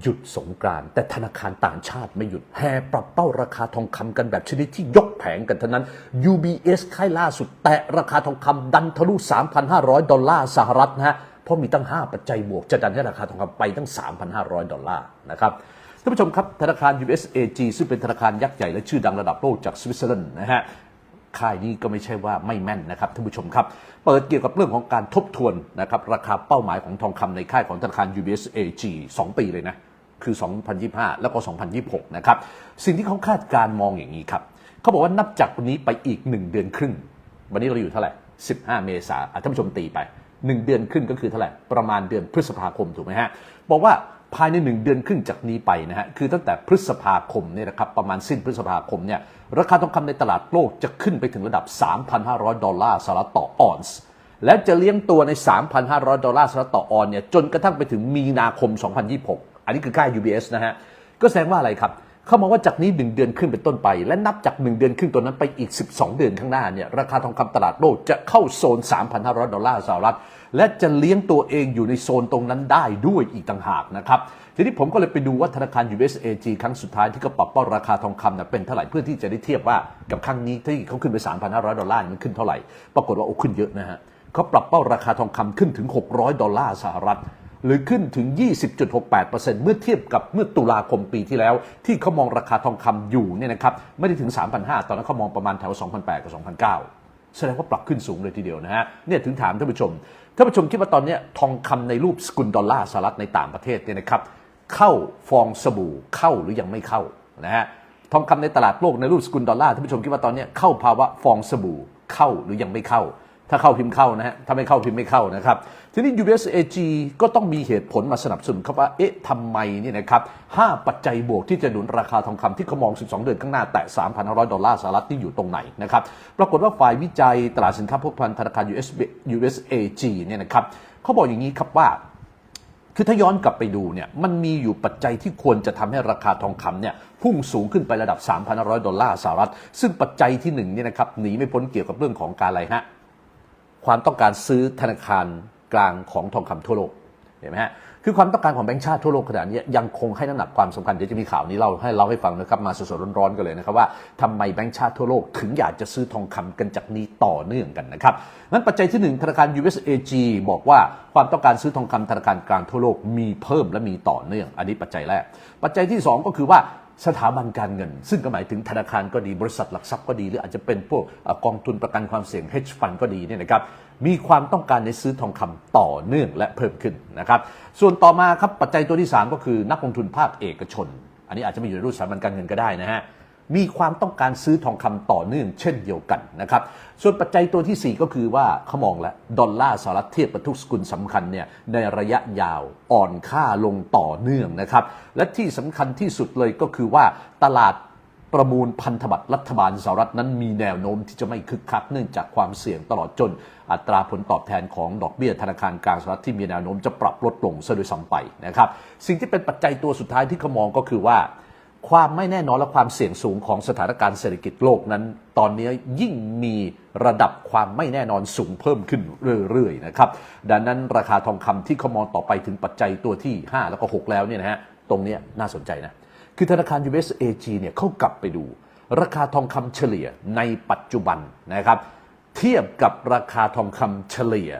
หยุดสงกรานต์แต่ธนาคารต่างชาติไม่หยุดแห่ปรับเป้าราคาทองคำกันแบบชนิดที่ยกแผงกันเท่านั้น UBS ค่ายล่าสุด แตะราคาทองคำดันทะลุ 3,500 ดอลลาร์สหรัฐนะฮะเพราะมีตั้ง 5 ปัจจัยบวกจะดันให้ราคาทองคำไปตั้ง 3,500 ดอลลาร์นะครับท่านผู้ชมครับธนาคาร USAG ซึ่งเป็นธนาคารยักษ์ใหญ่และชื่อดังระดับโลกจากสวิตเซอร์แลนด์นะฮะ ค่ายนี้ก็ไม่ใช่ว่าไม่แม่นนะครับท่านผู้ชมครับ เปิดเกี่ยวกับเรื่องของการทบทวนนะครับราคาเป้าหมายของทองคำในค่ายของธนาคาร UBS AG 2 ปีเลยนะคือ 2025 แล้วก็ 2026 นะครับ สิ่งที่เขาคาดการมองอย่างนี้ครับ เขาบอกว่านับจากวันนี้ไปอีก 1 เดือนครึ่ง วันนี้เราอยู่เท่าไหร่ 15 เมษายนท่านผู้ชมตีไป 1 เดือนครึ่งก็คือเท่าไหร่ ประมาณเดือนพฤษภาคมถูกไหมฮะ บอกว่า ภายใน 1 เดือนครึ่งจากนี้ไปนะฮะคือตั้งแต่พฤษภาคมเนี่ยนะครับประมาณสิ้นพฤษภาคมเนี่ยราคาทองคำในตลาดโลกจะขึ้นไปถึงระดับ 3,500 ดอลลาร์สหรัฐต่อออนซ์แล้วจะเลี้ยงตัวใน 3,500 ดอลลาร์สหรัฐต่อออนซ์เนี่ยจนกระทั่งไปถึงมีนาคม 2026 อันนี้คือค่าย UBS นะฮะก็แสดงว่าอะไรครับ เขามองว่าจากนี้ 1 เดือนครึ่งเป็นต้นไป และนับจาก 1 เดือนครึ่งตัวนั้นไปอีก 12 เดือนข้างหน้าเนี่ยราคาทองคำตลาดโลกจะเข้าโซน 3,500 ดอลลาร์สหรัฐ และจะเลี้ยงตัวเองอยู่ในโซนตรงนั้นได้ด้วยอีกต่างหากนะครับทีนี้ผมก็เลยไปดูว่าธนาคาร USAG ครั้งสุดท้ายที่เขาปรับเป้าราคาทองคำเนี่ยเป็นเท่าไหร่เพื่อที่จะได้เทียบว่ากับครั้งนี้ที่เขาขึ้นไป 3,500 ดอลลาร์มันขึ้นเท่าไหร่ ปรากฏว่าโอ้ขึ้นเยอะนะฮะเขาปรับเป้าราคาทองคำขึ้นถึง 600 ดอลลาร์สหรัฐ หรือขึ้นถึง 20.68%เมื่อเทียบกับเมื่อตุลาคมปีที่แล้ว ที่เขามองราคาทองคำอยู่เนี่ยนะครับไม่ได้ถึง 3,500 ตอนนั้นเขามองประมาณแถว 2,800 กับ 2,900 แสดงว่าปรับขึ้นสูงเลยทีเดียวนะฮะเนี่ยถึงถามท่านผู้ชมท่านผู้ชมคิดว่าตอนนี้ทองคำในรูปสกุลดอลลาร์สหรัฐในต่างประเทศเนี่ยนะครับเข้าฟองสบู่เข้าหรือยังไม่เข้านะฮะทองคำในตลาดโลกในรูปสกุลดอลลาร์ท่านผู้ชมคิดว่าตอนนี้เข้าภาวะฟองสบู่เข้าหรือยังไม่เข้า ถ้าเข้าพิมพ์เข้านะฮะถ้าไม่เข้าพิมพ์ไม่เข้านะครับ ทีนี้ USAG ก็ต้องมีเหตุผลมาสนับสนุนครับว่า เอ๊ะทำไมเนี่ยนะครับห้าปัจจัยบวกที่จะหนุนราคาทองคำที่เขามอง 12 เดือนข้างหน้า แตะ3,500 ดอลลาร์สหรัฐที่อยู่ตรงไหนนะครับ ปรากฏว่าฝ่ายวิจัยตลาดสินค้าพกพันธนาคาร US USAG เนี่ยนะครับเขาบอกอย่างนี้ครับว่าคือถ้าย้อนกลับไปดูเนี่ยมันมีอยู่ปัจจัยที่ควรจะทำให้ราคาทองคำเนี่ยพุ่งสูงขึ้นไประดับ 3,500 ดอลลาร์สหรัฐ ซึ่งปัจจัยที่หนึ่งเนี่ยนะครับหนีไม่พ้นเกี่ยวกับเรื่องของการอะไรฮะ ความต้องการซื้อธนาคารกลางของทองคำทั่วโลกเห็นไหมฮะคือความต้องการของแบงก์ชาติทั่วโลกขนาดนี้ยังคงให้น้ำหนักความสำคัญเดี๋ยวจะมีข่าวนี้เล่าให้เราให้ฟังนะครับมาสดๆร้อนๆกันเลยนะครับว่าทำไมแบงก์ชาติทั่วโลกถึงอยากจะซื้อทองคำกันจากนี้ต่อเนื่องกันนะครับนั้นปัจจัยที่หนึ่งธนาคาร USAG บอกว่าความต้องการซื้อทองคำธนาคารกลางทั่วโลกมีเพิ่มและมีต่อเนื่อง อันนี้ปัจจัยแรก ปัจจัยที่สองก็คือว่า สถาบันการเงิน ซึ่งก็หมายถึงธนาคารก็ดีบริษัทหลักทรัพย์ก็ดี หรืออาจจะเป็นพวกกองทุนประกันความเสี่ยง hedge fund ก็ดีเนี่ยนะครับมีความต้องการในซื้อทองคำต่อเนื่องและเพิ่มขึ้นนะครับส่วนต่อมาครับปัจจัยตัวที่ 3 ก็คือนักลงทุนภาคเอกชน อันนี้อาจจะไม่อยู่ในรูปสถาบันการเงินก็ได้นะฮะ มีความต้องการซื้อทองคำต่อเนื่องเช่นเดียวกันนะครับ ส่วนปัจจัยตัวทีสี่ 4 ก็คือว่าเขามองแล้วดอลลาร์สหรัฐเทียบกับทุกสกุลสำคัญเนี่ยในระยะยาวอ่อนค่าลงต่อเนื่องนะครับ และที่สำคัญที่สุดเลยก็คือว่าตลาดประมูลพันธบัตรรัฐบาลสหรัฐนั้นมีแนวโน้มที่จะไม่คึกคักเนื่องจากความเสี่ยงตลอดจน อัตราผลตอบแทนของดอกเบี้ยธนาคารกลางสหรัฐที่มีแนวโน้มจะปรับลดลงซะด้วยซ้ำไปนะครับ สิ่งที่เป็นปัจจัยตัวสุดท้ายที่เขามองก็คือว่า ความไม่แน่นอนและความเสี่ยงสูงของสถานการณ์เศรษฐกิจโลกนั้น ตอนนี้ยิ่งมีระดับความไม่แน่นอนสูงเพิ่มขึ้นเรื่อยๆนะครับดังนั้นราคาทองคำที่เขามองต่อไปถึงปัจจัยตัวที่ 5 แล้วก็ 6 แล้วเนี่ยนะฮะตรงนี้น่าสนใจนะคือธนาคาร USAG เนี่ยเขากลับไปดู ราคาทองคำเฉลี่ยในปัจจุบันนะครับเทียบกับราคาทองคำเฉลี่ย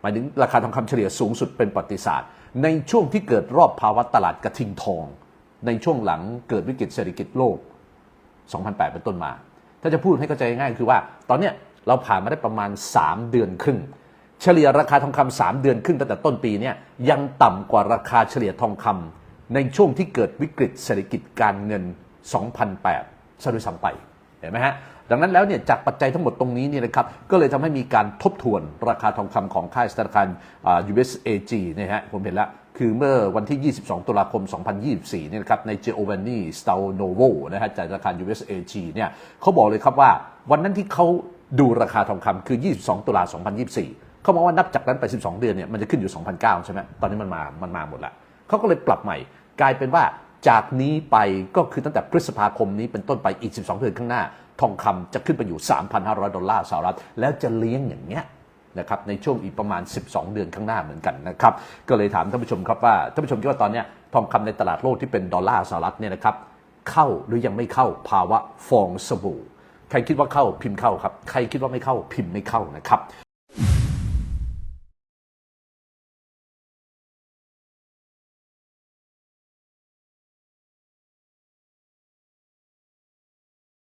หมายถึงราคาทองคำเฉลี่ยสูงสุดเป็นประวัติศาสตร์ ในช่วงที่เกิดรอบภาวะตลาดกระทิงทอง ในช่วงหลังเกิดวิกฤตเศรษฐกิจโลก 2008 เป็นต้นมา ถ้าจะพูดให้เข้าใจง่ายคือว่า ตอนเนี้ยเราผ่านมาได้ประมาณ 3 เดือนครึ่ง เฉลี่ยราคาทองคำ3เดือนครึ่งตั้งแต่ต้นปีเนี่ยยังต่ำกว่าราคาเฉลี่ยทองคำในช่วงที่เกิดวิกฤตเศรษฐกิจการเงิน 2008ซะด้วยซ้ำไปเห็นไหมฮะดังนั้นแล้วเนี่ยจากปัจจัยทั้งหมดตรงนี้เนี่ยนะครับก็เลยทำให้มีการทบทวนราคาทองคำของค่ายธนาคาร USAG นี่ยฮะผมเห็นแล้ว คือเมื่อวันที่ 22 ตุลาคม 2024 เนี่ยนะครับ ใน Giovanni Staunovo นะฮะจากธนาคาร USAG เนี่ยเขาบอกเลยครับว่าวันนั้นที่เขาดูราคาทองคำคือ 22 ตุลา 2024 เขาบอกว่านับจากนั้นไป 12 เดือนเนี่ยมันจะขึ้นอยู่ 2,009 ใช่ไหมตอนนี้มันมา มันมาหมดล้วเขาก็เลยปรับใหม่ กลายเป็นว่าจากนี้ไปก็คือตั้งแต่พฤษภาคมนี้เป็นต้นไปอีก 12 เดือนข้างหน้า ทองคำจะขึ้นไปอยู่ 3,500 ดอลลาร์สหรัฐ แล้วจะเลี้ยงอย่างเงี้ย นะครับในช่วงอีกประมาณ 12 เดือนข้างหน้าเหมือนกันนะครับก็เลยถามท่านผู้ชมครับว่าท่านผู้ชมคิดว่าตอนนี้ทองคำในตลาดโลกที่เป็นดอลลาร์สหรัฐเนี่ยนะครับเข้าหรือยังไม่เข้าภาวะฟองสบู่ใครคิดว่าเข้าพิมพ์เข้าครับใครคิดว่าไม่เข้าพิมพ์ไม่เข้านะครับ